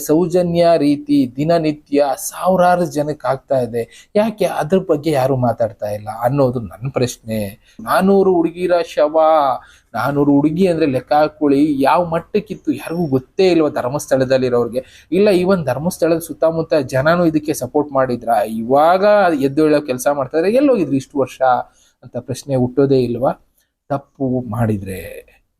ಸೌಜನ್ಯ ರೀತಿ ದಿನನಿತ್ಯ ಸಾವಿರಾರು ಜನಕ್ಕೆ ಆಗ್ತಾ ಇದೆ. ಯಾಕೆ? ಅದ್ರ ಬಗ್ಗೆ ಯಾರು ಮಾತಾಡ್ತಾ ಇಲ್ಲ. ಅನ್ನೋದು ನನ್ನ ಪ್ರಶ್ನೆ. ನಾನೂರು ಹುಡುಗಿರ ಶವ, ನಾನೂರು ಹುಡುಗಿ ಅಂದ್ರೆ ಲೆಕ್ಕ ಹಾಕೊಳ್ಳಿ ಯಾವ ಮಟ್ಟಕ್ಕಿತ್ತು? ಯಾರಿಗೂ ಗೊತ್ತೇ ಇಲ್ವ ಧರ್ಮಸ್ಥಳದಲ್ಲಿರೋರ್ಗೆ. ಇಲ್ಲ, ಈವನ್ ಧರ್ಮಸ್ಥಳದ ಸುತ್ತಮುತ್ತ ಜನನು ಇದಕ್ಕೆ ಸಪೋರ್ಟ್ ಮಾಡಿದ್ರ? ಇವಾಗ ಎದ್ದೇಳೋ ಕೆಲಸ ಇದ್ರೆ ಎಲ್ಲೋಗಿದ್ರಿ ಇಷ್ಟು ವರ್ಷ? ಅಂತ ಪ್ರಶ್ನೆ ಹುಟ್ಟೋದೇ ಇಲ್ವಾ? ತಪ್ಪು ಮಾಡಿದ್ರೆ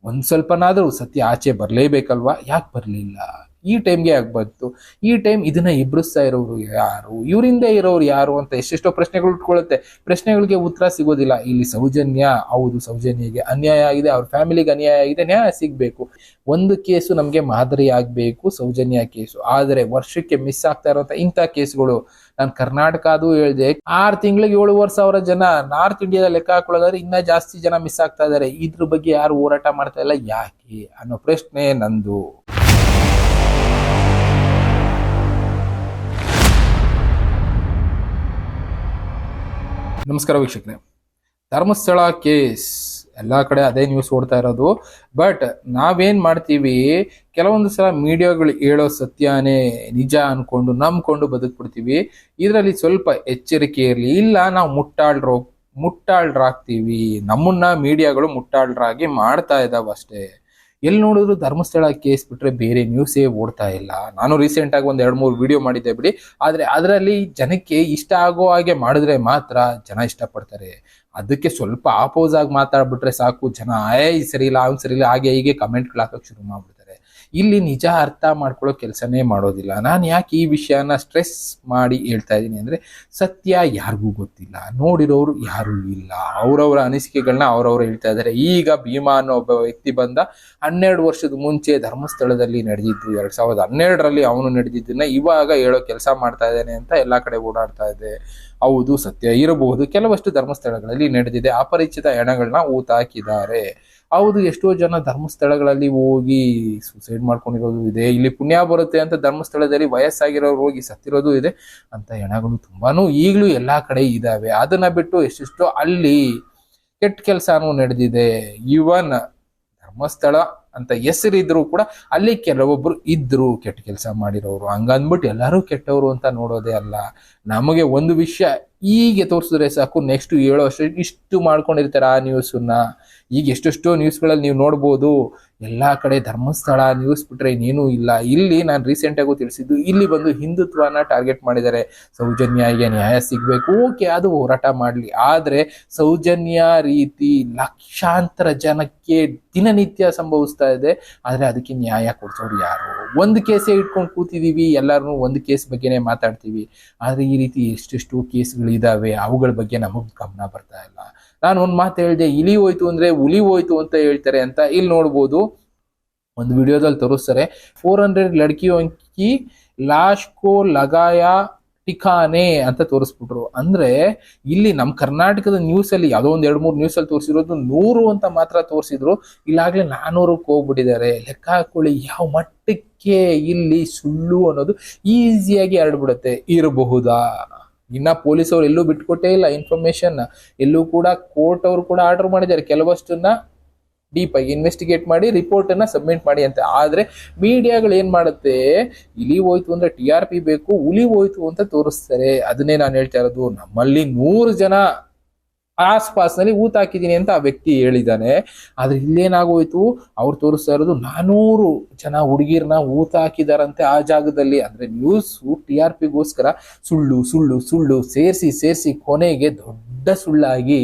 ಒಂದ್ ಸ್ವಲ್ಪನಾದ್ರೂ ಸತ್ಯ ಆಚೆ ಬರಲೇಬೇಕಲ್ವಾ? ಯಾಕೆ ಬರ್ಲಿಲ್ಲ? ಈ ಟೈಮ್ಗೆ ಬಂತು ಈ ಟೈಮ್ ಇದನ್ನ ಇಬ್ರಿಸ್ತಾ ಇರೋರು ಯಾರು? ಇವರಿಂದ ಇರೋರು ಯಾರು ಅಂತ ಎಷ್ಟೆಷ್ಟೋ ಪ್ರಶ್ನೆಗಳು ಉಟ್ಕೊಳ್ಳುತ್ತೆ ಪ್ರಶ್ನೆಗಳಿಗೆ ಉತ್ತರ ಸಿಗೋದಿಲ್ಲ. ಇಲ್ಲಿ ಸೌಜನ್ಯ, ಹೌದು ಸೌಜನ್ಯಗೆ ಅನ್ಯಾಯ ಆಗಿದೆ. ಅವ್ರ ಫ್ಯಾಮಿಲಿಗೆ ಅನ್ಯಾಯ ಆಗಿದೆ. ನ್ಯಾಯ ಸಿಗಬೇಕು. ಒಂದು ಕೇಸು ನಮಗೆ ಮಾದರಿ ಆಗಬೇಕು, ಸೌಜನ್ಯ ಕೇಸು. ಆದರೆ ವರ್ಷಕ್ಕೆ ಮಿಸ್ ಆಗ್ತಾ ಇರುವಂತ ಇಂಥ ಕೇಸುಗಳು, ನಾನು ಕರ್ನಾಟಕ ಅದು ಹೇಳಿದೆ, ಆರು ತಿಂಗಳಿಗೆ ಏಳುವರೆ ಸಾವಿರ ಜನ ನಾರ್ತ್ ಇಂಡಿಯಾದ ಲೆಕ್ಕ ಹಾಕೊಳ್ಳೋದಾದ್ರೆ ಇನ್ನ ಜಾಸ್ತಿ ಜನ ಮಿಸ್ ಆಗ್ತಾ ಇದಾರೆ. ಇದ್ರ ಬಗ್ಗೆ ಯಾರು ಹೋರಾಟ ಮಾಡ್ತಾ ಇಲ್ಲ? ಯಾಕೆ? ಅನ್ನೋ ಪ್ರಶ್ನೆ ನಂದು. ನಮಸ್ಕಾರ ವೀಕ್ಷಕರೇ. ಧರ್ಮಸ್ಥಳ ಕೇಸ್. ಎಲ್ಲ ಕಡೆ ಅದೇ ನ್ಯೂಸ್ ಓಡ್ತಾ ಇರೋದು. ಬಟ್ ನಾವೇನ್ ಮಾಡ್ತೀವಿ? ಕೆಲವೊಂದು ಸಲ ಮೀಡಿಯಾಗಳು ಹೇಳೋ ಸತ್ಯನೇ ನಿಜ ಅನ್ಕೊಂಡು ನಂಬ್ಕೊಂಡು ಬದುಕ್ಬಿಡ್ತೀವಿ. ಇದರಲ್ಲಿ ಸ್ವಲ್ಪ ಎಚ್ಚರಿಕೆ ಇರಲಿ. ಇಲ್ಲ, ನಾವು ಮುಟ್ಟಾಳ್ರೋ ಮುಟ್ಟಾಳ್ರಾಗ್ತೀವಿ. ನಮ್ಮನ್ನ ಮೀಡಿಯಾಗಳು ಮುಟ್ಟಾಳ್ರಾಗಿ ಮಾಡ್ತಾ ಇದ್ದಾವೆ ಅಷ್ಟೇ. ಎಲ್ಲಿ ನೋಡಿದ್ರು ಧರ್ಮಸ್ಥಳ ಕೇಸ್ ಬಿಟ್ರೆ ಬೇರೆ ನ್ಯೂಸೇ ಓಡ್ತಾ ಇಲ್ಲ. ನಾನು ರೀಸೆಂಟ್ ಆಗಿ ಒಂದ್ ಎರಡ್ ಮೂರು ವಿಡಿಯೋ ಮಾಡಿದ್ದೆ ಬಿಡಿ. ಆದ್ರೆ ಅದರಲ್ಲಿ ಜನಕ್ಕೆ ಇಷ್ಟ ಆಗೋ ಹಾಗೆ ಮಾಡಿದ್ರೆ ಮಾತ್ರ ಜನ ಇಷ್ಟಪಡ್ತಾರೆ. ಅದಕ್ಕೆ ಸ್ವಲ್ಪ ಆಪೋಸ್ ಆಗಿ ಮಾತಾಡ್ಬಿಟ್ರೆ ಸಾಕು. ಜನ, ಏಯ್ ಸರಿ ಇಲ್ಲ, ಅವ್ನು ಸರಿ ಇಲ್ಲ, ಹಾಗೆ ಹೀಗೆ ಕಮೆಂಟ್ಗಳು ಹಾಕಕ್ ಶುರು ಮಾಡ್ಬಿಡ್ತಾರೆ. ಇಲ್ಲಿ ನಿಜ ಅರ್ಥ ಮಾಡ್ಕೊಳ್ಳೋ ಕೆಲಸನೇ ಮಾಡೋದಿಲ್ಲ. ನಾನು ಯಾಕೆ ಈ ವಿಷಯನ ಸ್ಟ್ರೆಸ್ ಮಾಡಿ ಹೇಳ್ತಾ ಇದ್ದೀನಿ ಅಂದರೆ, ಸತ್ಯ ಯಾರಿಗೂ ಗೊತ್ತಿಲ್ಲ. ನೋಡಿರೋರು ಯಾರೂ ಇಲ್ಲ. ಅವರವರ ಅನಿಸಿಕೆಗಳನ್ನ ಅವರವರು ಹೇಳ್ತಾ ಇದ್ದಾರೆ. ಈಗ ಭೀಮಾ ಅನ್ನೋ ಒಬ್ಬ ವ್ಯಕ್ತಿ ಬಂದ ಹನ್ನೆರಡು ವರ್ಷದ ಮುಂಚೆ ಧರ್ಮಸ್ಥಳದಲ್ಲಿ ನಡೆದಿದ್ದು. ಎರಡು ಸಾವಿರದ ಹನ್ನೆರಡರಲ್ಲಿ ಅವನು ನಡೆದಿದ್ದನ್ನ ಇವಾಗ ಹೇಳೋ ಕೆಲಸ ಮಾಡ್ತಾ ಇದ್ದಾನೆ ಅಂತ ಎಲ್ಲ ಕಡೆ ಓಡಾಡ್ತಾ ಇದೆ. ಹೌದು, ಸತ್ಯ ಇರಬಹುದು. ಕೆಲವಷ್ಟು ಧರ್ಮಸ್ಥಳಗಳಲ್ಲಿ ನಡೆದಿದೆ. ಅಪರಿಚಿತ ಹೆಣಗಳನ್ನ ಊತ ಹಾಕಿದ್ದಾರೆ. ಹೌದು, ಎಷ್ಟೋ ಜನ ಧರ್ಮಸ್ಥಳಗಳಲ್ಲಿ ಹೋಗಿ ಸೂಸೈಡ್ ಮಾಡ್ಕೊಂಡಿರೋದು ಇದೆ. ಇಲ್ಲಿ ಪುಣ್ಯ ಬರುತ್ತೆ ಅಂತ ಧರ್ಮಸ್ಥಳದಲ್ಲಿ ವಯಸ್ಸಾಗಿರೋರು ಹೋಗಿ ಸತ್ತಿರೋದು ಇದೆ ಅಂತ ಹೆಣಗಳು ತುಂಬಾನು ಈಗಲೂ ಎಲ್ಲಾ ಕಡೆ ಇದಾವೆ. ಅದನ್ನ ಬಿಟ್ಟು ಎಷ್ಟೆಷ್ಟೋ ಅಲ್ಲಿ ಕೆಟ್ಟ ಕೆಲಸನೂ ನಡೆದಿದೆ. ಇವನ್ ಧರ್ಮಸ್ಥಳ ಅಂತ ಹೆಸರಿದ್ರು ಕೂಡ ಅಲ್ಲಿ ಕೆಲವೊಬ್ರು ಇದ್ರು ಕೆಟ್ಟ ಕೆಲಸ ಮಾಡಿರೋರು. ಹಂಗಂದ್ಬಿಟ್ಟು ಎಲ್ಲರೂ ಕೆಟ್ಟವರು ಅಂತ ನೋಡೋದೇ ಅಲ್ಲ. ನಮಗೆ ಒಂದು ವಿಷಯ ಹೀಗೆ ತೋರಿಸಿದ್ರೆ ಸಾಕು ನೆಕ್ಸ್ಟ್ ಏಳು ವರ್ಷ ಇಷ್ಟು ಮಾಡ್ಕೊಂಡಿರ್ತಾರೆ ಆ ನ್ಯೂಸನ್ನ ಈಗ ಎಷ್ಟೆಷ್ಟೋ ನ್ಯೂಸ್ಗಳಲ್ಲಿ ನೀವು ನೋಡ್ಬೋದು, ಎಲ್ಲ ಕಡೆ ಧರ್ಮಸ್ಥಳ ನ್ಯೂಸ್ ಬಿಟ್ರೆ ಇನ್ನೇನೂ ಇಲ್ಲ. ಇಲ್ಲಿ ನಾನು ರೀಸೆಂಟಾಗೂ ತಿಳಿಸಿದ್ದು, ಇಲ್ಲಿ ಬಂದು ಹಿಂದುತ್ವನ ಟಾರ್ಗೆಟ್ ಮಾಡಿದ್ದಾರೆ. ಸೌಜನ್ಯಗೆ ನ್ಯಾಯ ಸಿಗಬೇಕು. ಓಕೆ ಅದು ಹೋರಾಟ ಮಾಡಲಿ. ಆದರೆ ಸೌಜನ್ಯ ರೀತಿ ಲಕ್ಷಾಂತರ ಜನಕ್ಕೆ ದಿನನಿತ್ಯ ಸಂಭವಿಸ್ತಾ ಇದೆ. ಆದರೆ ಅದಕ್ಕೆ ನ್ಯಾಯ ಕೊಡ್ಸೋರು ಯಾರು? ಒಂದು ಕೇಸೇ ಇಟ್ಕೊಂಡು ಕೂತಿದ್ದೀವಿ ಎಲ್ಲರೂ ಒಂದು ಕೇಸ್ ಬಗ್ಗೆನೇ ಮಾತಾಡ್ತೀವಿ. ಆದರೆ ಈ ರೀತಿ ಎಷ್ಟೆಷ್ಟು ಕೇಸ್ಗಳಿದ್ದಾವೆ ಅವುಗಳ ಬಗ್ಗೆ ನಮಗೆ ಗಮನ ಬರ್ತಾ ಇಲ್ಲ. ನಾನು ಒಂದು ಮಾತು ಹೇಳಿದೆ, ಇಲಿ ಹೋಯ್ತು ಅಂದ್ರೆ ಹುಲಿ ಹೋಯ್ತು ಅಂತ ಹೇಳ್ತಾರೆ ಅಂತ ಇಲ್ಲಿ ನೋಡ್ಬೋದು. ಒಂದು ವಿಡಿಯೋದಲ್ಲಿ ತೋರಿಸ್ತಾರೆ. ಫೋರ್ ಹಂಡ್ರೆಡ್ ಲಡ್ಕಿ ಅಂಕಿ ಲಾಶ್ಕೋ ಲಗಾಯ ಟಿಕಾನೆ ಅಂತ ತೋರಿಸ್ಬಿಟ್ರು. ಅಂದ್ರೆ ಇಲ್ಲಿ ನಮ್ಮ ಕರ್ನಾಟಕದ ನ್ಯೂಸ್ ಅಲ್ಲಿ ಯಾವುದೋ ಒಂದ್ ಎರಡು ಮೂರು ನ್ಯೂಸ್ ಅಲ್ಲಿ ತೋರಿಸಿರೋದು ನೂರು ಅಂತ ಮಾತ್ರ ತೋರಿಸಿದ್ರು. ಇಲ್ಲಾಗ್ಲೇ ನಾನೂರಕ್ಕೆ ಹೋಗ್ಬಿಟ್ಟಿದ್ದಾರೆ. ಲೆಕ್ಕ ಹಾಕೊಳ್ಳಿ, ಯಾವ ಮಟ್ಟಕ್ಕೆ ಇಲ್ಲಿ ಸುಳ್ಳು ಅನ್ನೋದು ಈಸಿಯಾಗಿ ಹರಡ್ಬಿಡುತ್ತೆ. ಇರಬಹುದಾ? ಇನ್ನ ಪೊಲೀಸ್ ಅವ್ರು ಎಲ್ಲೂ ಬಿಟ್ಕೊಟ್ಟೇ ಇಲ್ಲ ಇನ್ಫಾರ್ಮೇಶನ್ ಎಲ್ಲೂ ಕೂಡ ಕೋರ್ಟ್ ಅವರು ಕೂಡ ಆರ್ಡರ್ ಮಾಡಿದ್ದಾರೆ. ಕೆಲವಷ್ಟನ್ನ ಡೀಪ್ ಆಗಿ ಇನ್ವೆಸ್ಟಿಗೇಟ್ ಮಾಡಿ ರಿಪೋರ್ಟ್ ಅನ್ನ ಸಬ್ಮಿಟ್ ಮಾಡಿ ಅಂತ. ಆದ್ರೆ ಮೀಡಿಯಾಗಳು ಏನ್ ಮಾಡುತ್ತೆ? ಇಲಿ ಹೋಯ್ತು ಅಂದ್ರೆ ಟಿ ಆರ್ ಪಿ ಬೇಕು, ಹುಲಿ ಹೋಯ್ತು ಅಂತ ತೋರಿಸ್ತಾರೆ. ಅದನ್ನೇ ನಾನು ಹೇಳ್ತಾ ಇರೋದು. ನಮ್ಮಲ್ಲಿ ನೂರು ಜನ ಆಸ್ಪಾಸ್ನಲ್ಲಿ ಊತ ಹಾಕಿದೀನಿ ಅಂತ ಆ ವ್ಯಕ್ತಿ ಹೇಳಿದ್ದಾನೆ. ಆದ್ರೆ ಇಲ್ಲೇನಾಗೋಯ್ತು? ಅವ್ರು ತೋರಿಸ್ತಾ ಇರೋದು ನಾನೂರು ಜನ ಹುಡುಗಿರ್ನ ಊತ ಹಾಕಿದಾರಂತೆ ಆ ಜಾಗದಲ್ಲಿ. ಅಂದ್ರೆ ನ್ಯೂಸ್ ಟಿ ಆರ್ ಪಿಗೋಸ್ಕರ ಸುಳ್ಳು ಸುಳ್ಳು ಸುಳ್ಳು ಸೇರಿಸಿ ಸೇರಿಸಿ ಕೊನೆಗೆ ದೊಡ್ಡ ಸುಳ್ಳಾಗಿ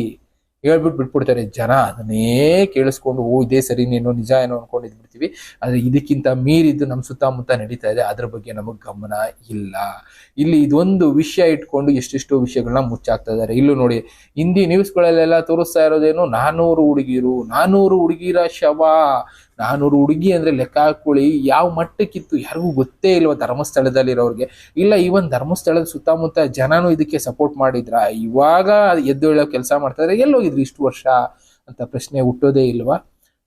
ಹೇಳ್ಬಿಟ್ಟು ಬಿಟ್ಬಿಡ್ತಾರೆ ಜನ. ಅದನ್ನೇ ಕೇಳಿಸ್ಕೊಂಡು, ಓ, ಇದೇ ಸರಿ ನೀನು ನಿಜ ಏನೋ ಅನ್ಕೊಂಡು ಇದ್ಬಿಡ್ತೀವಿ ಆದ್ರೆ ಇದಕ್ಕಿಂತ ಮೀರಿದ್ದು ನಮ್ಮ ಸುತ್ತಮುತ್ತ ನಡೀತಾ ಇದೆ. ಅದ್ರ ಬಗ್ಗೆ ನಮಗ್ ಗಮನ ಇಲ್ಲ. ಇಲ್ಲಿ ಇದೊಂದು ವಿಷಯ ಇಟ್ಕೊಂಡು ಎಷ್ಟೆಷ್ಟೋ ವಿಷಯಗಳನ್ನ ಮುಚ್ಚಾಕ್ತಾ ಇದಾರೆ ಇಲ್ಲೂ ನೋಡಿ, ಹಿಂದಿ ನ್ಯೂಸ್ಗಳಲ್ಲೆಲ್ಲ ತೋರಿಸ್ತಾ ಇರೋದೇನು ನಾನೂರು ಹುಡುಗಿರು, ನಾನೂರು ಹುಡುಗಿರ ಶವ. ನಾನೂರು ಹುಡುಗಿ ಅಂದ್ರೆ ಲೆಕ್ಕ ಹಾಕೊಳ್ಳಿ, ಯಾವ ಮಟ್ಟಕ್ಕಿತ್ತು ಯಾರಿಗೂ ಗೊತ್ತೇ ಇಲ್ವ ಧರ್ಮಸ್ಥಳದಲ್ಲಿರೋರಿಗೆ. ಇಲ್ಲ ಈವನ್ ಧರ್ಮಸ್ಥಳದ ಸುತ್ತಮುತ್ತ ಜನನೂ ಇದಕ್ಕೆ ಸಪೋರ್ಟ್ ಮಾಡಿದ್ರ. ಇವಾಗ ಎದ್ದು ಹೇಳೋ ಕೆಲಸ ಮಾಡ್ತಾರೆ ಎಲ್ಲೋಗಿದ್ರು ಇಷ್ಟು ವರ್ಷ ಅಂತ ಪ್ರಶ್ನೆ ಹುಟ್ಟೋದೇ ಇಲ್ವಾ?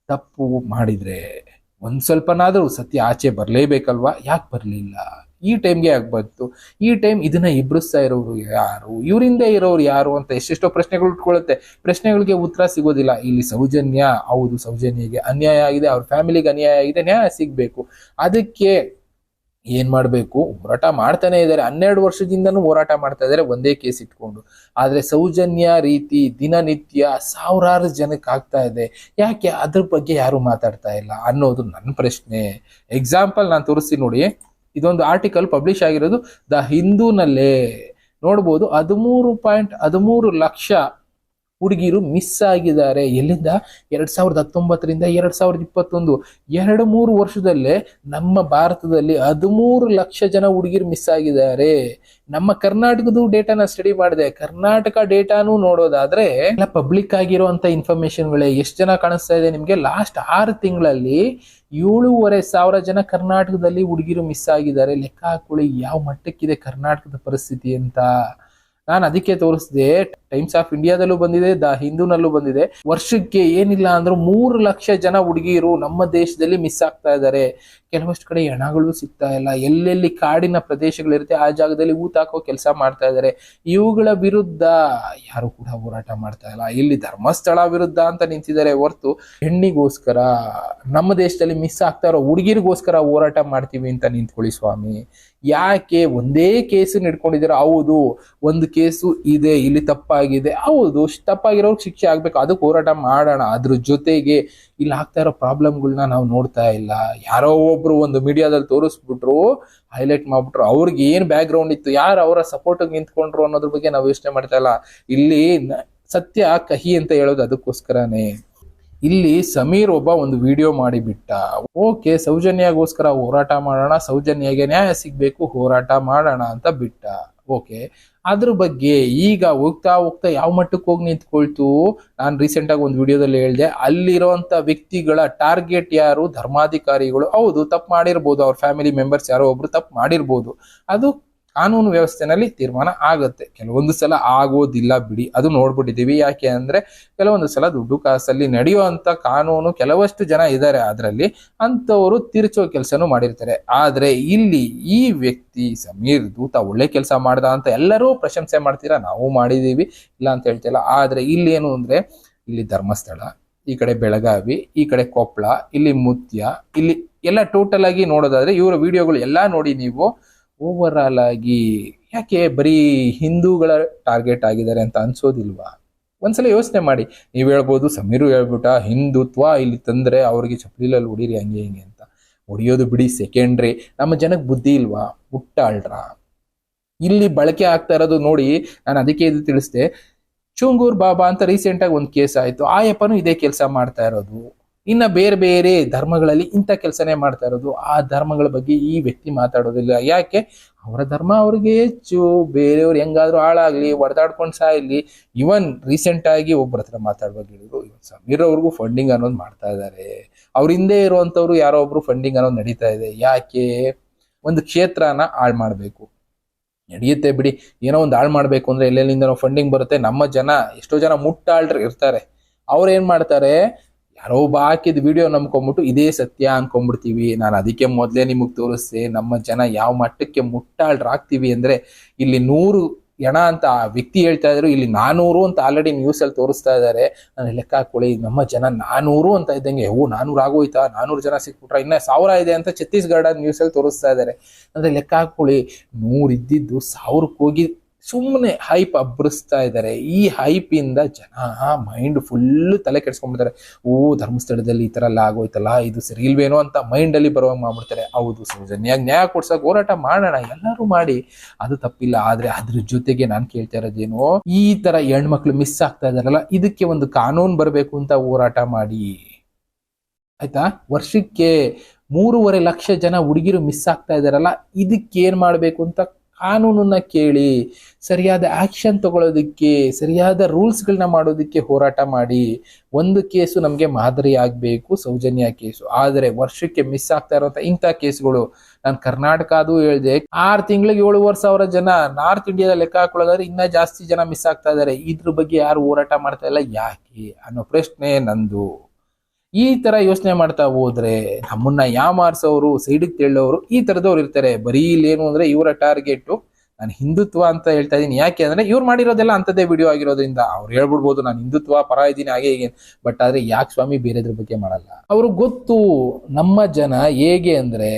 ತಪ್ಪು ಮಾಡಿದ್ರೆ ಒಂದು ಸ್ವಲ್ಪನಾದರೂ ಸತ್ಯ ಆಚೆ ಬರಲೇಬೇಕಲ್ವಾ? ಯಾಕೆ ಬರ್ಲಿಲ್ಲ? ಈ ಟೈಮ್ಗೆ ಆಗ್ಬಾರ್ದು. ಈ ಟೈಮ್ ಇದನ್ನ ಇಬ್ರಿಸ್ತಾ ಇರೋರು ಯಾರು? ಇವರಿಂದ ಇರೋರು ಯಾರು ಅಂತ ಎಷ್ಟೆಷ್ಟೋ ಪ್ರಶ್ನೆಗಳು ಉಟ್ಕೊಳ್ಳುತ್ತೆ ಪ್ರಶ್ನೆಗಳಿಗೆ ಉತ್ತರ ಸಿಗೋದಿಲ್ಲ. ಇಲ್ಲಿ ಸೌಜನ್ಯ, ಹೌದು ಸೌಜನ್ಯಗೆ ಅನ್ಯಾಯ ಆಗಿದೆ. ಅವ್ರ ಫ್ಯಾಮಿಲಿಗೆ ಅನ್ಯಾಯ ಆಗಿದೆ. ನ್ಯಾಯ ಸಿಗಬೇಕು. ಅದಕ್ಕೆ ಏನ್ ಮಾಡಬೇಕು? ಹೋರಾಟ ಮಾಡ್ತಾನೆ ಇದ್ದಾರೆ. ಹನ್ನೆರಡು ವರ್ಷದಿಂದನೂ ಹೋರಾಟ ಮಾಡ್ತಾ ಇದ್ದಾರೆ. ಒಂದೇ ಕೇಸ್ ಇಟ್ಕೊಂಡು. ಆದ್ರೆ ಸೌಜನ್ಯ ರೀತಿ ದಿನನಿತ್ಯ ಸಾವಿರಾರು ಜನಕ್ಕೆ ಆಗ್ತಾ ಇದೆ. ಯಾಕೆ? ಅದ್ರ ಬಗ್ಗೆ ಯಾರು ಮಾತಾಡ್ತಾ ಇಲ್ಲ ಅನ್ನೋದು ನನ್ನ ಪ್ರಶ್ನೆ. ಎಕ್ಸಾಂಪಲ್ ನಾನು ತೋರಿಸ್ತೀನಿ ನೋಡಿ. ಇದೊಂದು ಆರ್ಟಿಕಲ್ ಪಬ್ಲಿಷ್ ಆಗಿರೋದು ದ ಹಿಂದೂನಲ್ಲೇ. ನೋಡ್ಬೋದು ಹದಿಮೂರು ಪಾಯಿಂಟ್ ಹದಿಮೂರು ಲಕ್ಷ ಹುಡುಗಿರು ಮಿಸ್ ಆಗಿದ್ದಾರೆ. ಎಲ್ಲಿಂದ? ಎರಡು ಸಾವಿರದ ಹತ್ತೊಂಬತ್ತರಿಂದ ಎರಡು ಸಾವಿರದ ಇಪ್ಪತ್ತೊಂದು. ಎರಡು ಮೂರು ವರ್ಷದಲ್ಲೇ ನಮ್ಮ ಭಾರತದಲ್ಲಿ ಹದಿಮೂರು ಲಕ್ಷ ಜನ ಹುಡುಗಿರು ಮಿಸ್ ಆಗಿದ್ದಾರೆ. ನಮ್ಮ ಕರ್ನಾಟಕದ ಡೇಟಾನ ಸ್ಟಡಿ ಮಾಡಿದೆ. ಕರ್ನಾಟಕ ಡೇಟಾನು ನೋಡೋದಾದ್ರೆ, ಎಲ್ಲ ಪಬ್ಲಿಕ್ ಆಗಿರುವಂತ ಇನ್ಫಾರ್ಮೇಶನ್ಗಳೇ ಎಷ್ಟು ಜನ ಕಾಣಿಸ್ತಾ ಇದೆ ನಿಮಗೆ? ಲಾಸ್ಟ್ ಆರು ತಿಂಗಳಲ್ಲಿ ಏಳೂವರೆ ಸಾವಿರ ಜನ ಕರ್ನಾಟಕದಲ್ಲಿ ಹುಡುಗಿರು ಮಿಸ್ ಆಗಿದ್ದಾರೆ. ಲೆಕ್ಕ ಹಾಕೊಳ್ಳಿ ಯಾವ ಮಟ್ಟಕ್ಕಿದೆ ಕರ್ನಾಟಕದ ಪರಿಸ್ಥಿತಿ ಅಂತ. ನಾನು ಅದಕ್ಕೆ ತೋರಿಸಿದೆ ಟೈಮ್ಸ್ ಆಫ್ ಇಂಡಿಯಾದಲ್ಲೂ ಬಂದಿದೆ, ದ ಹಿಂದೂನಲ್ಲೂ ಬಂದಿದೆ. ವರ್ಷಕ್ಕೆ ಏನಿಲ್ಲ ಅಂದ್ರೂ ಮೂರು ಲಕ್ಷ ಜನ ಹುಡುಗಿಯರು ನಮ್ಮ ದೇಶದಲ್ಲಿ ಮಿಸ್ ಆಗ್ತಾ ಇದ್ದಾರೆ. ಕೆಲವಷ್ಟು ಕಡೆ ಹೆಣಗಳು ಸಿಗ್ತಾ ಇಲ್ಲ. ಎಲ್ಲೆಲ್ಲಿ ಕಾಡಿನ ಪ್ರದೇಶಗಳಿರುತ್ತೆ ಆ ಜಾಗದಲ್ಲಿ ಊತ ಹಾಕೋ ಕೆಲಸ ಮಾಡ್ತಾ ಇದ್ದಾರೆ. ಇವುಗಳ ವಿರುದ್ಧ ಯಾರು ಕೂಡ ಹೋರಾಟ ಮಾಡ್ತಾ ಇಲ್ಲ. ಇಲ್ಲಿ ಧರ್ಮಸ್ಥಳ ವಿರುದ್ಧ ಅಂತ ನಿಂತಿದ್ದಾರೆ. ಹೊರತು ಹೆಣ್ಣಿಗೋಸ್ಕರ, ನಮ್ಮ ದೇಶದಲ್ಲಿ ಮಿಸ್ ಆಗ್ತಾ ಇರೋ ಹುಡುಗಿರಿಗೋಸ್ಕರ ಹೋರಾಟ ಮಾಡ್ತೀವಿ ಅಂತ ನಿಂತ್ಕೊಳ್ಳಿ ಸ್ವಾಮಿ. ಯಾಕೆ ಒಂದೇ ಕೇಸು ಇಟ್ಕೊಂಡಿದ್ದೀರಾ ಹೌದು, ಒಂದು ಕೇಸು ಇದೆ, ಇಲ್ಲಿ ತಪ್ಪಾಗಿದೆ. ಹೌದು, ತಪ್ಪಾಗಿರೋರ್ಗೆ ಶಿಕ್ಷೆ ಆಗ್ಬೇಕು. ಅದಕ್ಕೆ ಹೋರಾಟ ಮಾಡೋಣ. ಅದ್ರ ಜೊತೆಗೆ ಇಲ್ಲಿ ಆಗ್ತಾ ಇರೋ ಪ್ರಾಬ್ಲಮ್ಗಳನ್ನ ನಾವು ನೋಡ್ತಾ ಇಲ್ಲ. ಯಾರೋ ಒಬ್ರು ಒಂದು ಮೀಡಿಯಾದಲ್ಲಿ ತೋರಿಸ್ಬಿಟ್ರು, ಹೈಲೈಟ್ ಮಾಡ್ಬಿಟ್ರು, ಅವ್ರಿಗೆ ಏನ್ ಬ್ಯಾಕ್ ಇತ್ತು, ಯಾರು ಅವರ ಸಪೋರ್ಟ್ ನಿಂತ್ಕೊಂಡ್ರು ಅನ್ನೋದ್ರ ಬಗ್ಗೆ ನಾವು ಯೋಚನೆ ಮಾಡ್ತಾ ಇಲ್ಲ. ಇಲ್ಲಿ ಸತ್ಯ ಕಹಿ ಅಂತ ಹೇಳೋದು ಅದಕ್ಕೋಸ್ಕರನೇ. ಇಲ್ಲಿ ಸಮೀರ್ ಒಬ್ಬ ಒಂದು ವಿಡಿಯೋ ಮಾಡಿಬಿಟ್ಟ. ಓಕೆ, ಸೌಜನ್ಯಗೋಸ್ಕರ ಹೋರಾಟ ಮಾಡೋಣ, ಸೌಜನ್ಯಗೆ ನ್ಯಾಯ ಸಿಗ್ಬೇಕು, ಹೋರಾಟ ಮಾಡೋಣ ಅಂತ ಬಿಟ್ಟ. ಓಕೆ ಅದ್ರ ಬಗ್ಗೆ ಈಗ ಹೋಗ್ತಾ ಹೋಗ್ತಾ ಯಾವ ಮಟ್ಟಕ್ಕೆ ಹೋಗಿ ನಿಂತ್ಕೊಳ್ತು? ನಾನು ರೀಸೆಂಟ್ ಆಗಿ ಒಂದು ವಿಡಿಯೋದಲ್ಲಿ ಹೇಳಿದೆ, ಅಲ್ಲಿರುವಂತ ವ್ಯಕ್ತಿಗಳ ಟಾರ್ಗೆಟ್ ಯಾರು? ಧರ್ಮಾಧಿಕಾರಿಗಳು. ಹೌದು, ತಪ್ಪು ಮಾಡಿರ್ಬೋದು. ಅವ್ರ ಫ್ಯಾಮಿಲಿ ಮೆಂಬರ್ಸ್ ಯಾರೋ ಒಬ್ರು ತಪ್ಪು ಮಾಡಿರ್ಬೋದು. ಅದು ಕಾನೂನು ವ್ಯವಸ್ಥೆನಲ್ಲಿ ತೀರ್ಮಾನ ಆಗುತ್ತೆ. ಕೆಲವೊಂದು ಸಲ ಆಗೋದಿಲ್ಲ ಬಿಡಿ. ಅದು ನೋಡ್ಬಿಟ್ಟಿದ್ದೀವಿ. ಯಾಕೆ ಅಂದ್ರೆ ಕೆಲವೊಂದು ಸಲ ದುಡ್ಡು ಕಾಸಲ್ಲಿ ನಡೆಯುವಂತ ಕಾನೂನು ಕೆಲವಷ್ಟು ಜನ ಇದ್ದಾರೆ. ಅದರಲ್ಲಿ ಅಂಥವರು ತಿರ್ಚೋ ಕೆಲಸನೂ ಮಾಡಿರ್ತಾರೆ. ಆದ್ರೆ ಇಲ್ಲಿ ಈ ವ್ಯಕ್ತಿ ಸಮೀರ್ ದೂತ ಒಳ್ಳೆ ಕೆಲಸ ಮಾಡ್ದ ಅಂತ ಎಲ್ಲರೂ ಪ್ರಶಂಸೆ ಮಾಡ್ತೀರಾ? ನಾವು ಮಾಡಿದೀವಿ ಇಲ್ಲ ಅಂತ ಹೇಳ್ತಿಲ್ಲ ಆದ್ರೆ ಇಲ್ಲಿ ಏನು ಅಂದ್ರೆ ಇಲ್ಲಿ ಧರ್ಮಸ್ಥಳ, ಈ ಕಡೆ ಬೆಳಗಾವಿ, ಈ ಕಡೆ ಕೊಪ್ಪಳ ಇಲ್ಲಿ ಮುತ್ಯ, ಇಲ್ಲಿ ಎಲ್ಲ ಟೋಟಲ್ ಆಗಿ ನೋಡೋದಾದ್ರೆ ಇವರ ವಿಡಿಯೋಗಳು ಎಲ್ಲಾ ನೋಡಿ ನೀವು ಓವರ್ ಆಲ್ ಆಗಿ ಯಾಕೆ ಬರೀ ಹಿಂದೂಗಳ ಟಾರ್ಗೆಟ್ ಆಗಿದ್ದಾರೆ ಅಂತ ಅನ್ಸೋದಿಲ್ವಾ? ಒಂದ್ಸಲ ಯೋಚನೆ ಮಾಡಿ. ನೀವು ಹೇಳ್ಬೋದು, ಸಮೀರು ಹೇಳ್ಬಿಟ್ಟ, ಹಿಂದುತ್ವ ಇಲ್ಲಿ ತಂದ್ರೆ ಅವ್ರಿಗೆ ಚಪ್ಪಲಿಲಲ್ಲಿ ಹೊಡೀರಿ, ಹಂಗೆ ಹಿಂಗೆ ಅಂತ. ಹೊಡಿಯೋದು ಬಿಡಿ ಸೆಕೆಂಡ್ರಿ ನಮ್ಮ ಜನಕ್ಕೆ ಬುದ್ಧಿ ಇಲ್ವಾ? ಹುಟ್ಟಾಳ್ರ? ಇಲ್ಲಿ ಬಳಕೆ ಆಗ್ತಾ ಇರೋದು ನೋಡಿ, ನಾನು ಅದಕ್ಕೆ ಇದು ತಿಳಿಸ್ದೆ. ಚುಂಗೂರ್ ಬಾಬಾ ಅಂತ ರೀಸೆಂಟ್ ಆಗಿ ಒಂದು ಕೇಸ್ ಆಯಿತು. ಆಯಪ್ಪನು ಇದೇ ಕೆಲಸ ಮಾಡ್ತಾ ಇರೋದು. ಇನ್ನ ಬೇರೆ ಬೇರೆ ಧರ್ಮಗಳಲ್ಲಿ ಇಂಥ ಕೆಲಸನೇ ಮಾಡ್ತಾ ಇರೋದು. ಆ ಧರ್ಮಗಳ ಬಗ್ಗೆ ಈ ವ್ಯಕ್ತಿ ಮಾತಾಡೋದಿಲ್ಲ. ಯಾಕೆ? ಅವರ ಧರ್ಮ ಅವ್ರಿಗೆ ಹೆಚ್ಚು. ಬೇರೆಯವ್ರು ಹೆಂಗಾದ್ರೂ ಹಾಳಾಗ್ಲಿ, ಹೊಡೆದಾಡ್ಕೊಂಡು ಸಾಯ್ಲಿ. ಇವನ್ ರೀಸೆಂಟ್ ಆಗಿ ಒಬ್ಬರ ಹತ್ರ ಮಾತಾಡುವಾಗ ಹೇಳಿದ್ರು, ಇವನ್ ಸಮೀರ್ ಫಂಡಿಂಗ್ ಅನ್ನೋದು ಮಾಡ್ತಾ ಇದ್ದಾರೆ ಅವ್ರ ಹಿಂದೆ ಇರುವಂತವ್ರು ಯಾರೋ ಒಬ್ರು ಫಂಡಿಂಗ್ ಅನ್ನೋದು ನಡೀತಾ ಇದೆ. ಯಾಕೆ? ಒಂದು ಕ್ಷೇತ್ರನ ಹಾಳು ಮಾಡಬೇಕು. ನಡೆಯುತ್ತೆ ಬಿಡಿ. ಏನೋ ಒಂದು ಹಾಳು ಮಾಡಬೇಕು ಅಂದ್ರೆ ಎಲ್ಲೆಲ್ಲಿಂದ ಫಂಡಿಂಗ್ ಬರುತ್ತೆ. ನಮ್ಮ ಜನ ಎಷ್ಟೋ ಜನ ಮುಟ್ಟಾಳ್ರು ಇರ್ತಾರೆ. ಅವ್ರು ಏನ್ ಮಾಡ್ತಾರೆ? ಯಾರೋ ಒಬ್ಬ ಹಾಕಿದ ವಿಡಿಯೋ ನಂಬ್ಕೊಂಡ್ಬಿಟ್ಟು ಇದೇ ಸತ್ಯ ಅನ್ಕೊಂಡ್ಬಿಡ್ತೀವಿ ನಾನು ಅದಕ್ಕೆ ಮೊದಲೇ ನಿಮಗೆ ತೋರಿಸ್ದೆ, ನಮ್ಮ ಜನ ಯಾವ ಮಟ್ಟಕ್ಕೆ ಮುಟ್ಟಾಳ್ರಾಗ್ತೀವಿ ಅಂದ್ರೆ ಇಲ್ಲಿ ನೂರು ಎಣ ಅಂತ ಆ ವ್ಯಕ್ತಿ ಹೇಳ್ತಾ ಇದ್ರು, ಇಲ್ಲಿ ನಾನೂರು ಅಂತ ಆಲ್ರೆಡಿ ನ್ಯೂಸ್ ಅಲ್ಲಿ ತೋರಿಸ್ತಾ ಇದ್ದಾರೆ ನಾನು ಲೆಕ್ಕ ಹಾಕೊಳ್ಳಿ ನಮ್ಮ ಜನ ನಾನೂರು ಅಂತ ಇದ್ದಂಗೆ, ಓ, ನಾನೂರು ಆಗೋಯ್ತಾ? ನಾನೂರು ಜನ ಸಿಕ್ಬಿಟ್ರ? ಇನ್ನ ಸಾವಿರ ಇದೆ ಅಂತ ಛತ್ತೀಸ್ಗಢ ನ್ಯೂಸ್ ಅಲ್ಲಿ ತೋರಿಸ್ತಾ ಇದ್ದಾರೆ ಅಂದ್ರೆ ಲೆಕ್ಕ ಹಾಕೊಳ್ಳಿ ನೂರು ಇದ್ದಿದ್ದು ಸಾವಿರಕ್ಕೆ ಹೋಗಿ ಸುಮ್ಮನೆ ಹೈಪ್ ಅಬ್ಬರಿಸ್ತಾ ಇದ್ದಾರೆ. ಈ ಹೈಪ್ ಇಂದ ಜನ ಮೈಂಡ್ ಫುಲ್ ತಲೆ ಕೆಡ್ಸ್ಕೊಂಡ್ಬಿಡ್ತಾರೆ. ಓ, ಧರ್ಮಸ್ಥಳದಲ್ಲಿ ಈ ಥರ ಎಲ್ಲ ಆಗೋಯ್ತಲ್ಲ, ಇದು ಸರಿ ಇಲ್ವೇನೋ ಅಂತ ಮೈಂಡ್ ಅಲ್ಲಿ ಬರುವಾಗ ಮಾಡ್ಬಿಡ್ತಾರೆ. ಹೌದು ಸೌಜನ್ಯಾಗ ನ್ಯಾಯ ಕೊಡ್ಸಕ್ ಹೋರಾಟ ಮಾಡೋಣ, ಎಲ್ಲರೂ ಮಾಡಿ. ಅದು ತಪ್ಪಿಲ್ಲ, ಆದ್ರೆ ಅದ್ರ ಜೊತೆಗೆ ನಾನು ಕೇಳ್ತಾ ಇರೋದೇನು, ಈ ತರ ಹೆಣ್ಮಕ್ಳು ಮಿಸ್ ಆಗ್ತಾ ಇದಾರಲ್ಲ, ಇದಕ್ಕೆ ಒಂದು ಕಾನೂನು ಬರಬೇಕು ಅಂತ ಹೋರಾಟ ಮಾಡಿ. ಆಯ್ತಾ? ವರ್ಷಕ್ಕೆ ಮೂರುವರೆ ಲಕ್ಷ ಜನ ಹುಡುಗಿರು ಮಿಸ್ ಆಗ್ತಾ ಇದಾರಲ್ಲ, ಇದಕ್ಕೆ ಏನ್ ಮಾಡ್ಬೇಕು ಅಂತ ಕಾನೂನನ್ನ ಕೇಳಿ, ಸರಿಯಾದ ಆ್ಯಕ್ಷನ್ ತಗೊಳ್ಳೋದಕ್ಕೆ ಸರಿಯಾದ ರೂಲ್ಸ್ಗಳನ್ನ ಮಾಡೋದಕ್ಕೆ ಹೋರಾಟ ಮಾಡಿ, ಒಂದು ಕೇಸು ನಮಗೆ ಮಾದರಿ ಆಗಬೇಕು, ಸೌಜನ್ಯ ಕೇಸು. ಆದರೆ ವರ್ಷಕ್ಕೆ ಮಿಸ್ ಆಗ್ತಾ ಇರುವಂಥ ಇಂಥ ಕೇಸ್ಗಳು, ನಾನು ಕರ್ನಾಟಕ ಅದು ಹೇಳಿದೆ, ಆರು ತಿಂಗಳಿಗೆ ಏಳುವರೆ ಸಾವಿರ ಜನ, ನಾರ್ತ್ ಇಂಡಿಯಾದ ಲೆಕ್ಕ ಹಾಕೊಳ್ಳೋದಾದ್ರೆ ಇನ್ನೂ ಜಾಸ್ತಿ ಜನ ಮಿಸ್ ಆಗ್ತಾ ಇದ್ದಾರೆ ಇದ್ರ ಬಗ್ಗೆ ಯಾರು ಹೋರಾಟ ಮಾಡ್ತಾ ಇಲ್ಲ? ಯಾಕೆ? ಅನ್ನೋ ಪ್ರಶ್ನೆ ನಂದು. ಈ ತರ ಯೋಚನೆ ಮಾಡ್ತಾ ಹೋದ್ರೆ ನಮ್ಮನ್ನ ಯಾಮಾರ್ಸೋರು ಸೈಡಿಗೆ ತೆಳ್ಳೋರು ಈ ತರದವ್ರು ಇರ್ತಾರೆ. ಬರೀ ಏನು ಅಂದ್ರೆ ಇವರ ಟಾರ್ಗೆಟ್ ನಾನು ಹಿಂದುತ್ವ ಅಂತ ಹೇಳ್ತಾ ಇದ್ದೀನಿ ಯಾಕೆ ಅಂದ್ರೆ ಇವ್ರು ಮಾಡಿರೋದೆಲ್ಲ ಅಂತದೇ ವಿಡಿಯೋ ಆಗಿರೋದ್ರಿಂದ. ಅವ್ರು ಹೇಳ್ಬಿಡ್ಬೋದು, ನಾನು ಹಿಂದುತ್ವ ಪರ ಇದ್ದೀನಿ, ಹಾಗೆ ಹೀಗೆ ಬಟ್ ಆದ್ರೆ ಯಾಕೆ ಸ್ವಾಮಿ ಬೇರೆದ್ರ ಬಗ್ಗೆ ಮಾಡಲ್ಲ. ಅವರು ಗೊತ್ತು ನಮ್ಮ ಜನ ಹೇಗೆ ಅಂದ್ರೆ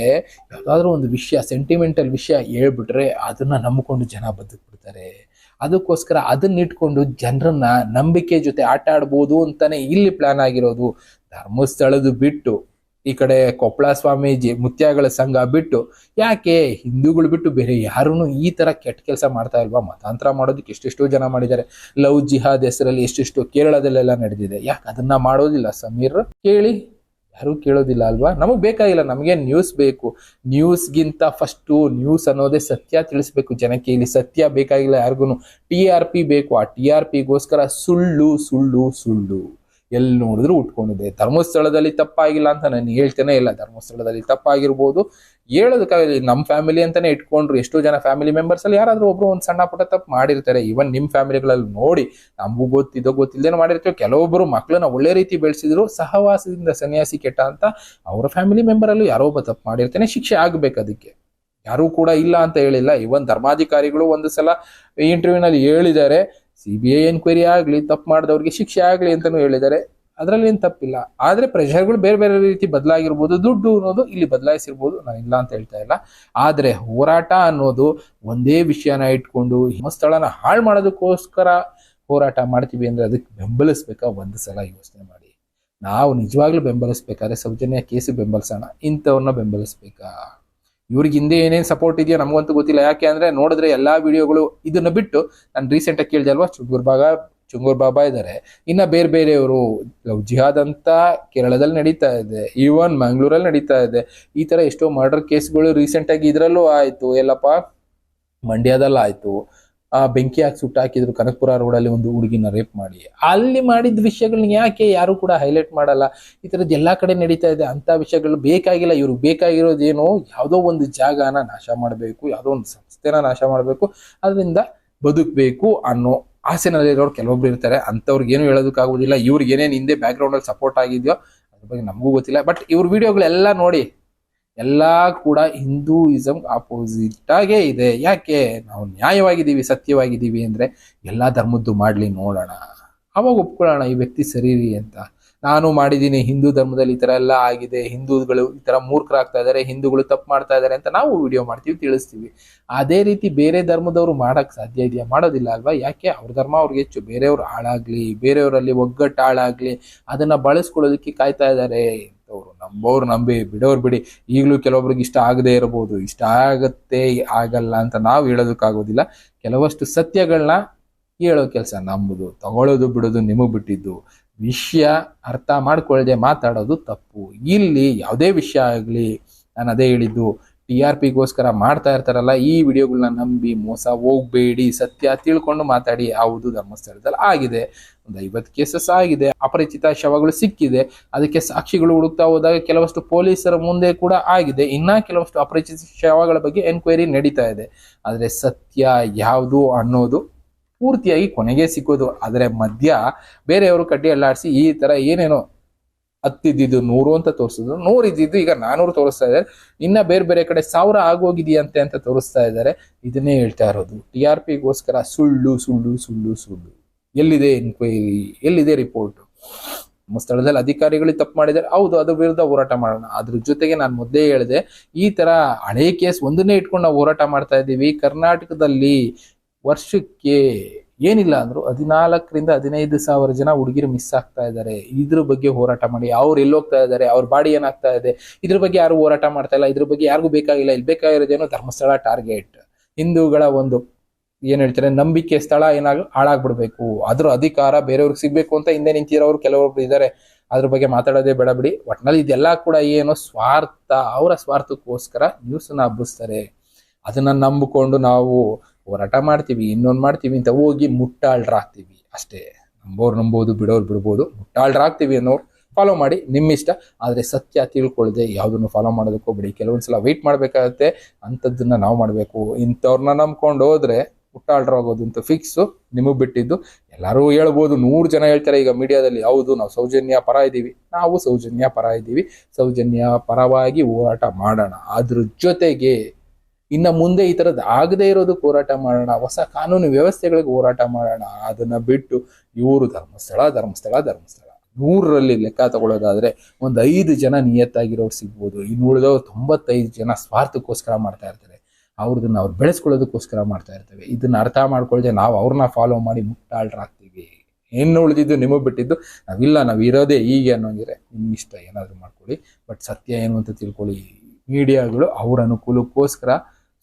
ಯಾವ್ದಾದ್ರು ಒಂದು ವಿಷಯ ಸೆಂಟಿಮೆಂಟಲ್ ವಿಷಯ ಹೇಳ್ಬಿಟ್ರೆ ಅದನ್ನ ನಂಬಿಕೊಂಡು ಜನ ಬದುಕ್ಬಿಡ್ತಾರೆ. ಅದಕ್ಕೋಸ್ಕರ ಅದನ್ನ ಇಟ್ಕೊಂಡು ಜನರನ್ನ ನಂಬಿಕೆ ಜೊತೆ ಆಟ ಆಡ್ಬೋದು ಅಂತಾನೆ ಇಲ್ಲಿ ಪ್ಲಾನ್ ಆಗಿರೋದು. ಧರ್ಮಸ್ಥಳದ ಬಿಟ್ಟು, ಈ ಕಡೆ ಕೊಪ್ಪಳ ಸ್ವಾಮೀಜಿ ಮುತ್ಯಾಗಳ ಸಂಘ ಬಿಟ್ಟು, ಯಾಕೆ ಹಿಂದೂಗಳು ಬಿಟ್ಟು ಬೇರೆ ಯಾರೂ ಈ ತರ ಕೆಟ್ಟ ಕೆಲಸ ಮಾಡ್ತಾ ಇಲ್ವಾ? ಮತಾಂತರ ಮಾಡೋದಕ್ಕೆ ಎಷ್ಟೆಷ್ಟೋ ಜನ ಮಾಡಿದ್ದಾರೆ. ಲವ್ ಜಿಹಾದ್ ಹೆಸರಲ್ಲಿ ಎಷ್ಟೆಷ್ಟು ಕೇರಳದಲ್ಲೆಲ್ಲ ನಡೆದಿದೆ. ಯಾಕೆ ಅದನ್ನ ಮಾಡೋದಿಲ್ಲ? ಸಮೀರ್, ಕೇಳಿ. ಯಾರು ಕೇಳೋದಿಲ್ಲ ಅಲ್ವಾ? ನಮಗ್ ಬೇಕಾಗಿಲ್ಲ. ನಮಗೆ ನ್ಯೂಸ್ ಬೇಕು. ನ್ಯೂಸ್ಗಿಂತ ಫಸ್ಟು ನ್ಯೂಸ್ ಅನ್ನೋದೇ ಸತ್ಯ ತಿಳಿಸ್ಬೇಕು ಜನಕ್ಕೆ. ಇಲ್ಲಿ ಸತ್ಯ ಬೇಕಾಗಿಲ್ಲ ಯಾರಿಗೂ ಟಿ ಆರ್ ಪಿ ಬೇಕು. ಆ ಟಿ ಆರ್ ಪಿಗೋಸ್ಕರ ಸುಳ್ಳು ಸುಳ್ಳು ಸುಳ್ಳು. ಎಲ್ಲಿ ನೋಡಿದ್ರು ಉಟ್ಕೊಂಡಿದೆ. ಧರ್ಮಸ್ಥಳದಲ್ಲಿ ತಪ್ಪಾಗಿಲ್ಲ ಅಂತ ನಾನು ಹೇಳ್ತೇನೆ ಇಲ್ಲ. ಧರ್ಮಸ್ಥಳದಲ್ಲಿ ತಪ್ಪಾಗಿರ್ಬೋದು. ಹೇಳೋದಕ್ಕಾಗಲಿ ನಮ್ಮ ಫ್ಯಾಮಿಲಿ ಅಂತಾನೆ ಇಟ್ಕೊಂಡ್ರು. ಎಷ್ಟೋ ಜನ ಫ್ಯಾಮಿಲಿ ಮೆಂಬರ್ಸ್ ಅಲ್ಲಿ ಒಬ್ಬರು ಒಂದು ಸಣ್ಣ ಪುಟ್ಟ ತಪ್ಪು ಮಾಡಿರ್ತಾರೆ. ಇವನ್ ನಿಮ್ಮ ಫ್ಯಾಮಿಲಿಗಳಲ್ಲಿ ನೋಡಿ, ನಮಗೂ ಗೊತ್ತಿದ್ದೋ ಗೊತ್ತಿಲ್ಲದೇನೋ ಮಾಡಿರ್ತೀವಿ ಕೆಲವೊಬ್ಬರು ಮಕ್ಕಳನ್ನ ಒಳ್ಳೆ ರೀತಿ ಬೆಳೆಸಿದ್ರು ಸಹವಾಸದಿಂದ ಸನ್ಯಾಸಿ ಕೆಟ್ಟ ಅಂತ ಅವರ ಫ್ಯಾಮಿಲಿ ಮೆಂಬರಲ್ಲೂ ಯಾರೋ ಒಬ್ಬ ತಪ್ಪು ಮಾಡಿರ್ತಾನೆ. ಶಿಕ್ಷೆ ಆಗ್ಬೇಕು ಅದಕ್ಕೆ. ಯಾರೂ ಕೂಡ ಇಲ್ಲ ಅಂತ ಹೇಳಿಲ್ಲ. ಇವನ್ ಧರ್ಮಾಧಿಕಾರಿಗಳು ಒಂದು ಸಲ ಇಂಟರ್ವ್ಯೂನಲ್ಲಿ ಹೇಳಿದ್ದಾರೆ. ಸಿ ಬಿ ಐ ಎನ್ಕ್ವೈರಿ ಆಗಲಿ, ತಪ್ಪು ಮಾಡಿದವ್ರಿಗೆ ಶಿಕ್ಷೆ ಆಗಲಿ ಅಂತಲೂ ಹೇಳಿದ್ದಾರೆ. ಅದರಲ್ಲಿ ಏನು ತಪ್ಪಿಲ್ಲ. ಆದರೆ ಪ್ರೆಷರ್ಗಳು ಬೇರೆ ಬೇರೆ ರೀತಿ ಬದಲಾಗಿರ್ಬೋದು, ದುಡ್ಡು ಅನ್ನೋದು ಇಲ್ಲಿ ಬದಲಾಯಿಸಿರ್ಬೋದು, ನಾನು ಇಲ್ಲ ಅಂತ ಹೇಳ್ತಾ ಇಲ್ಲ. ಆದರೆ ಹೋರಾಟ ಅನ್ನೋದು ಒಂದೇ ವಿಷಯನ ಇಟ್ಕೊಂಡು ಹಿಮಸ್ಥಳನ ಹಾಳು ಮಾಡೋದಕ್ಕೋಸ್ಕರ ಹೋರಾಟ ಮಾಡ್ತೀವಿ ಅಂದರೆ ಅದಕ್ಕೆ ಬೆಂಬಲಿಸ್ಬೇಕಾ? ಒಂದು ಸಲ ಯೋಚನೆ ಮಾಡಿ. ನಾವು ನಿಜವಾಗ್ಲೂ ಬೆಂಬಲಿಸ್ಬೇಕಾದ್ರೆ ಸೌಜನ್ಯ ಕೇಸು ಬೆಂಬಲಿಸೋಣ. ಇಂಥವ್ರನ್ನ ಬೆಂಬಲಿಸ್ಬೇಕಾ? ಇವ್ರಿಗೆ ಹಿಂದೆ ಏನೇನು ಸಪೋರ್ಟ್ ಇದೆಯೋ ನಮಗಂತೂ ಗೊತ್ತಿಲ್ಲ. ಯಾಕೆ ಅಂದರೆ ನೋಡಿದ್ರೆ ಎಲ್ಲಾ ವಿಡಿಯೋಗಳು ಇದನ್ನ ಬಿಟ್ಟು ನಾನು ರೀಸೆಂಟ್ ಆಗಿ ಕೇಳಿದೆ ಅಲ್ವಾ? ಚುಂಗೂರ್ ಬಾಗ ಚುಂಗೂರ್ ಬಾಬಾ ಇದ್ದಾರೆ ಇನ್ನ ಬೇರೆ ಬೇರೆಯವರು ಜಿಹಾದ್ ಅಂತ ಕೇರಳದಲ್ಲಿ ನಡೀತಾ ಇದೆ. ಈವನ್ ಮಂಗ್ಳೂರಲ್ಲಿ ನಡೀತಾ ಇದೆ. ಈ ತರ ಎಷ್ಟೋ ಮರ್ಡರ್ ಕೇಸ್ಗಳು ರೀಸೆಂಟ್ ಆಗಿ ಇದ್ರಲ್ಲೂ ಆಯ್ತು. ಎಲ್ಲಪ್ಪ, ಮಂಡ್ಯದಲ್ಲಿ ಆಯ್ತು. ಆ ಬೆಂಕಿ ಹಾಕಿ ಸುಟ್ಟಾಕಿದ್ರು ಕನಕಪುರ ರೋಡಲ್ಲಿ ಒಂದು ಹುಡುಗಿನ ರೇಪ್ ಮಾಡಿ. ಅಲ್ಲಿ ಮಾಡಿದ ವಿಷಯಗಳನ್ನ ಯಾಕೆ ಯಾರು ಕೂಡ ಹೈಲೈಟ್ ಮಾಡಲ್ಲ? ಈ ಥರದ್ದು ಎಲ್ಲಾ ಕಡೆ ನಡೀತಾ ಇದೆ ಅಂತ ವಿಷಯಗಳು ಬೇಕಾಗಿಲ್ಲ. ಇವ್ರಿಗೆ ಬೇಕಾಗಿರೋದೇನೋ ಯಾವುದೋ ಒಂದು ಜಾಗನ ನಾಶ ಮಾಡಬೇಕು, ಯಾವುದೋ ಒಂದು ಸಂಸ್ಥೆನ ನಾಶ ಮಾಡಬೇಕು, ಅದರಿಂದ ಬದುಕಬೇಕು ಅನ್ನೋ ಆಸೆನಲ್ಲಿರೋರು ಕೆಲವೊಬ್ರು ಇರ್ತಾರೆ. ಅಂಥವ್ರಿಗೆ ಏನು ಹೇಳೋದಕ್ಕಾಗೋದಿಲ್ಲ ಇವ್ರಿಗೆ ಏನೇನು ಹಿಂದೆ ಬ್ಯಾಕ್ಗ್ರೌಂಡ್ ಅಲ್ಲಿ ಸಪೋರ್ಟ್ ಆಗಿದೆಯೋ, ಅದ್ರ ಬಗ್ಗೆ ನಮಗೂ ಗೊತ್ತಿಲ್ಲ. ಬಟ್ ಇವ್ರ ವಿಡಿಯೋಗಳೆಲ್ಲ ನೋಡಿ ಎಲ್ಲ ಕೂಡ ಹಿಂದೂಯಿಸಮ್ ಆಪೋಸಿಟ್ ಆಗೇ ಇದೆ. ಯಾಕೆ? ನಾವು ನ್ಯಾಯವಾಗಿದ್ದೀವಿ, ಸತ್ಯವಾಗಿದ್ದೀವಿ ಅಂದ್ರೆ ಎಲ್ಲ ಧರ್ಮದ್ದು ಮಾಡ್ಲಿ ನೋಡೋಣ. ಅವಾಗ ಒಪ್ಕೊಳ್ಳೋಣ ಈ ವ್ಯಕ್ತಿ ಸರಿರಿ ಅಂತ. ನಾನು ಮಾಡಿದ್ದೀನಿ, ಹಿಂದೂ ಧರ್ಮದಲ್ಲಿ ಈ ತರ ಎಲ್ಲ ಆಗಿದೆ, ಹಿಂದೂಗಳು ಈ ತರ ಮೂರ್ಖರಾಗ್ತಾ ಇದಾರೆ ಹಿಂದೂಗಳು ತಪ್ಪು ಮಾಡ್ತಾ ಇದಾರೆ ಅಂತ ನಾವು ವಿಡಿಯೋ ಮಾಡ್ತೀವಿ, ತಿಳಿಸ್ತೀವಿ. ಅದೇ ರೀತಿ ಬೇರೆ ಧರ್ಮದವರು ಮಾಡಕ್ ಸಾಧ್ಯ ಇದೆಯಾ? ಮಾಡೋದಿಲ್ಲ ಅಲ್ವಾ? ಯಾಕೆ? ಅವ್ರ ಧರ್ಮ ಅವ್ರಿಗೆ ಹೆಚ್ಚು. ಬೇರೆಯವ್ರು ಹಾಳಾಗ್ಲಿ, ಬೇರೆಯವರಲ್ಲಿ ಒಗ್ಗಟ್ಟು ಹಾಳಾಗ್ಲಿ ಅದನ್ನ ಬಳಸ್ಕೊಳ್ಳೋದಕ್ಕೆ ಕಾಯ್ತಾ ಇದ್ದಾರೆ. ಇಂಥವ್ರು ನಂಬೋರು ನಂಬಿ, ಬಿಡೋರು ಬಿಡಿ. ಈಗಲೂ ಕೆಲವೊಬ್ರಿಗೆ ಇಷ್ಟ ಆಗದೇ ಇರಬಹುದು. ಇಷ್ಟ ಆಗತ್ತೆ, ಆಗಲ್ಲ ಅಂತ ನಾವು ಹೇಳೋದಕ್ಕಾಗೋದಿಲ್ಲ. ಕೆಲವಷ್ಟು ಸತ್ಯಗಳನ್ನ ಹೇಳೋ ಕೆಲಸ ನಂಬುದು ತಗೊಳ್ಳೋದು ಬಿಡೋದು ನಿಮಗೆ ಬಿಟ್ಟಿದ್ದು. ವಿಷಯ ಅರ್ಥ ಮಾಡ್ಕೊಳ್ಳದೆ ಮಾತಾಡೋದು ತಪ್ಪು. ಇಲ್ಲಿ ಯಾವುದೇ ವಿಷಯ ಆಗಲಿ, ನಾನು ಅದೇ ಹೇಳಿದ್ದು ಟಿ ಆರ್ ಪಿಗೋಸ್ಕರ ಮಾಡ್ತಾ ಇರ್ತಾರಲ್ಲ, ಈ ವಿಡಿಯೋಗಳನ್ನ ನಂಬಿ ಮೋಸ ಹೋಗ್ಬೇಡಿ. ಸತ್ಯ ತಿಳ್ಕೊಂಡು ಮಾತಾಡಿ. ಹೌದು, ಧರ್ಮಸ್ಥಳದಲ್ಲಿ ಆಗಿದೆ. ಒಂದು ಐವತ್ತು ಕೇಸಸ್ ಆಗಿದೆ. ಅಪರಿಚಿತ ಶವಗಳು ಸಿಕ್ಕಿದೆ. ಅದಕ್ಕೆ ಸಾಕ್ಷಿಗಳು ಹುಡುಕ್ತಾ ಹೋದಾಗ ಕೆಲವಷ್ಟು ಪೊಲೀಸರ ಮುಂದೆ ಕೂಡ ಆಗಿದೆ. ಇನ್ನೂ ಕೆಲವಷ್ಟು ಅಪರಿಚಿತ ಶವಗಳ ಬಗ್ಗೆ ಎನ್ಕ್ವೈರಿ ನಡೀತಾ ಇದೆ. ಆದರೆ ಸತ್ಯ ಯಾವುದು ಅನ್ನೋದು ಪೂರ್ತಿಯಾಗಿ ಕೊನೆಗೆ ಸಿಕ್ಕೋದು. ಆದರೆ ಮಧ್ಯ ಬೇರೆಯವರು ಕಡ್ಡಿ ಅಲ್ಲಾಡಿಸಿ ಈ ಥರ ಏನೇನೋ ಹತ್ತಿದ್ದು ನೂರು ಅಂತ ತೋರಿಸಿದ್ರು. ನೂರು ಇದ್ದಿದ್ದು ಈಗ ನಾನೂರು ತೋರಿಸ್ತಾ ಇದ್ದಾರೆ. ಇನ್ನ ಬೇರೆ ಬೇರೆ ಕಡೆ ಸಾವಿರ ಆಗೋಗಿದೆಯಂತೆ ಅಂತ ತೋರಿಸ್ತಾ ಇದ್ದಾರೆ. ಇದನ್ನೇ ಹೇಳ್ತಾ ಇರೋದು. ಟಿ ಆರ್ ಪಿಗೋಸ್ಕರ ಸುಳ್ಳು ಸುಳ್ಳು ಸುಳ್ಳು ಸುಳ್ಳು. ಎಲ್ಲಿದೆ ಎನ್ಕ್ವೈರಿ ಎಲ್ಲಿದೆ ರಿಪೋರ್ಟ್ ಸ್ಥಳದಲ್ಲಿ ಅಧಿಕಾರಿಗಳು ತಪ್ಪು ಮಾಡಿದ್ದಾರೆ. ಹೌದು, ಅದ್ರ ವಿರುದ್ಧ ಹೋರಾಟ ಮಾಡೋಣ. ಅದ್ರ ಜೊತೆಗೆ ನಾನು ಮೊದಲೇ ಹೇಳಿದೆ, ಈ ತರ ಹಳೆ ಕೇಸ್ ಒಂದನ್ನೇ ಇಟ್ಕೊಂಡು ನಾವು ಹೋರಾಟ ಮಾಡ್ತಾ ಇದ್ದೀವಿ. ಕರ್ನಾಟಕದಲ್ಲಿ ವರ್ಷಕ್ಕೆ ಏನಿಲ್ಲ ಅಂದ್ರು ಹದಿನಾಲ್ಕರಿಂದ ಹದಿನೈದು ಸಾವಿರ ಜನ ಹುಡುಗಿರು ಮಿಸ್ ಆಗ್ತಾ ಇದ್ದಾರೆ ಇದ್ರ ಬಗ್ಗೆ ಹೋರಾಟ ಮಾಡಿ. ಅವ್ರು ಎಲ್ಲೋಗ್ತಾ ಇದ್ದಾರೆ ಅವ್ರ ಬಾಡಿ ಏನಾಗ್ತಾ ಇದೆ? ಇದ್ರ ಬಗ್ಗೆ ಯಾರು ಹೋರಾಟ ಮಾಡ್ತಾ ಇಲ್ಲ? ಇದ್ರ ಬಗ್ಗೆ ಯಾರಿಗೂ ಬೇಕಾಗಿಲ್ಲ. ಇಲ್ಲಿ ಬೇಕಾಗಿರೋದೇನೋ ಧರ್ಮಸ್ಥಳ ಟಾರ್ಗೆಟ್. ಹಿಂದೂಗಳ ಒಂದು ಏನ್ ಹೇಳ್ತಾರೆ? ನಂಬಿಕೆ ಸ್ಥಳ ಏನಾಗ, ಹಾಳಾಗ್ಬಿಡ್ಬೇಕು. ಅದ್ರ ಅಧಿಕಾರ ಬೇರೆಯವ್ರಿಗೆ ಸಿಗ್ಬೇಕು ಅಂತ ಹಿಂದೆ ನಿಂತಿರೋರು ಕೆಲವೊಬ್ರು ಇದ್ದಾರೆ ಅದ್ರ ಬಗ್ಗೆ ಮಾತಾಡೋದೇ ಬೇಡ ಬಿಡಿ. ಒಟ್ನಲ್ಲಿ ಇದೆಲ್ಲ ಕೂಡ ಏನು? ಸ್ವಾರ್ಥ. ಅವರ ಸ್ವಾರ್ಥಕ್ಕೋಸ್ಕರ ನ್ಯೂಸ್ನ ಹಬ್ಬಿಸ್ತಾರೆ. ಅದನ್ನ ನಂಬಿಕೊಂಡು ನಾವು ಹೋರಾಟ ಮಾಡ್ತೀವಿ, ಇನ್ನೊಂದು ಮಾಡ್ತೀವಿ ಅಂತ ಹೋಗಿ ಮುಟ್ಟಾಳ್ರಾಗ್ತೀವಿ ಅಷ್ಟೇ. ನಂಬೋರು ನಂಬೋದು, ಬಿಡೋರು ಬಿಡ್ಬೋದು, ಮುಟ್ಟಾಳ್ರಾಗ್ತೀವಿ ಅನ್ನೋರು ಫಾಲೋ ಮಾಡಿ ನಿಮ್ಮ ಇಷ್ಟ ಆದರೆ ಸತ್ಯ ತಿಳ್ಕೊಳ್ಳದೆ ಯಾವುದನ್ನು ಫಾಲೋ ಮಾಡೋದಕ್ಕೆ ಕೆಲವೊಂದು ಸಲ ವೆಯ್ಟ್ ಮಾಡಬೇಕಾಗತ್ತೆ, ಅಂಥದ್ದನ್ನು ನಾವು ಮಾಡಬೇಕು. ಇಂಥವ್ರನ್ನ ನಂಬ್ಕೊಂಡು ಹೋದರೆ ಮುಟ್ಟಾಳ್ರಾಗೋದು ಅಂತ ಫಿಕ್ಸು ನಿಮಗೆ ಬಿಟ್ಟಿದ್ದು. ಎಲ್ಲರೂ ಹೇಳ್ಬೋದು, ನೂರು ಜನ ಹೇಳ್ತಾರೆ ಈಗ ಮೀಡಿಯಾದಲ್ಲಿ, ಹೌದು, ನಾವು ಸೌಜನ್ಯ ಪರ ಇದ್ದೀವಿ ನಾವು ಸೌಜನ್ಯ ಪರ ಇದ್ದೀವಿ ಸೌಜನ್ಯ ಪರವಾಗಿ ಹೋರಾಟ ಮಾಡೋಣ. ಅದ್ರ ಜೊತೆಗೆ ಇನ್ನು ಮುಂದೆ ಈ ಥರದ್ದು ಆಗದೇ ಇರೋದಕ್ಕೆ ಹೋರಾಟ ಮಾಡೋಣ, ಹೊಸ ಕಾನೂನು ವ್ಯವಸ್ಥೆಗಳಿಗೆ ಹೋರಾಟ ಮಾಡೋಣ, ಅದನ್ನ ಬಿಟ್ಟು ಇವರು ಧರ್ಮಸ್ಥಳ ಧರ್ಮಸ್ಥಳ ಧರ್ಮಸ್ಥಳ. ನೂರರಲ್ಲಿ ಲೆಕ್ಕ ತಗೊಳ್ಳೋದಾದರೆ ಒಂದು ಐದು ಜನ ನಿಯತ್ತಾಗಿರೋರು ಸಿಗ್ಬೋದು. ಇನ್ನು ಉಳಿದವ್ರು ತೊಂಬತ್ತೈದು ಜನ ಸ್ವಾರ್ಥಕ್ಕೋಸ್ಕರ ಮಾಡ್ತಾ ಇರ್ತಾರೆ. ಅವ್ರದನ್ನ ಅವ್ರು ಬೆಳೆಸ್ಕೊಳ್ಳೋದಕ್ಕೋಸ್ಕರ ಮಾಡ್ತಾ ಇರ್ತೇವೆ. ಇದನ್ನ ಅರ್ಥ ಮಾಡ್ಕೊಳ್ದೆ ನಾವು ಅವ್ರನ್ನ ಫಾಲೋ ಮಾಡಿ ಮುಟ್ಟಾಳ್ರಾಗ್ತೀವಿ ಏನು ಉಳಿದಿದ್ದು ನಿಮಗೆ ಬಿಟ್ಟಿದ್ದು ನಾವಿಲ್ಲ, ನಾವು ಇರೋದೇ ಹೀಗೆ ಅನ್ನೋಂಗಿದ್ರೆ ನಿಮ್ಮ ಇಷ್ಟ ಏನಾದರೂ ಮಾಡ್ಕೊಳ್ಳಿ. ಬಟ್ ಸತ್ಯ ಏನು ಅಂತ ತಿಳ್ಕೊಳ್ಳಿ. ಮೀಡಿಯಾಗಳು ಅವರ ಅನುಕೂಲಕ್ಕೋಸ್ಕರ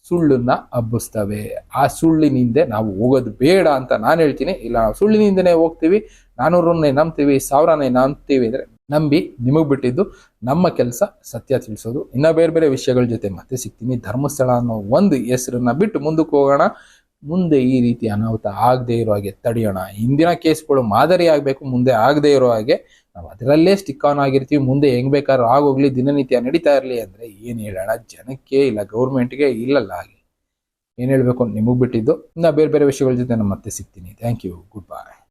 ಸುಳ್ಳನ್ನ ಹಬ್ಬಿಸ್ತವೆ. ಆ ಸುಳ್ಳಿನಿಂದ ನಾವು ಹೋಗೋದು ಬೇಡ ಅಂತ ನಾನು ಹೇಳ್ತೀನಿ. ಇಲ್ಲ ಸುಳ್ಳಿನಿಂದನೇ ಹೋಗ್ತೀವಿ. ನಾನೂರನ್ನೇ ನಂಬ್ತೀವಿ ಸಾವಿರನೇ ನಂಬ್ತೀವಿ ಅಂದರೆ ನಂಬಿ ನಿಮಗೆ ಬಿಟ್ಟಿದ್ದು ನಮ್ಮ ಕೆಲಸ ಸತ್ಯ ತಿಳಿಸೋದು. ಇನ್ನೂ ಬೇರೆ ಬೇರೆ ವಿಷಯಗಳ ಜೊತೆ ಮತ್ತೆ ಸಿಗ್ತೀನಿ. ಧರ್ಮಸ್ಥಳ ಅನ್ನೋ ಒಂದು ಹೆಸರನ್ನ ಬಿಟ್ಟು ಮುಂದಕ್ಕೆ ಹೋಗೋಣ. ಮುಂದೆ ಈ ರೀತಿ ಅನಾಹುತ ಆಗದೆ ಇರೋ ಹಾಗೆ ತಡೆಯೋಣ. ಹಿಂದಿನ ಕೇಸ್ಗಳು ಮಾದರಿ ಆಗಬೇಕು ಮುಂದೆ ಆಗದೆ ಇರೋ ಹಾಗೆ ನಾವು ಅದರಲ್ಲೇ ಸ್ಟಿಕ್ ಆನ್ ಆಗಿರ್ತೀವಿ, ಮುಂದೆ ಹೆಂಗ್ ಬೇಕಾದ್ರೂ ಆಗೋಗ್ಲಿ, ದಿನನಿತ್ಯ ನಡೀತಾ ಇರಲಿ ಅಂದ್ರೆ ಏನು ಹೇಳೋಣ, ಜನಕ್ಕೆ ಇಲ್ಲ ಗೌರ್ಮೆಂಟ್ಗೆ ಇಲ್ಲಲ್ಲ ಹಾಗೆ. ಏನು ಹೇಳಬೇಕು ನಿಮಗೆ ಬಿಟ್ಟಿದ್ದು. ನಾ ಬೇರೆ ಬೇರೆ ವಿಷಯಗಳ ಜೊತೆ ನಾನು ಮತ್ತೆ ಸಿಗ್ತೀನಿ. Thank you good bye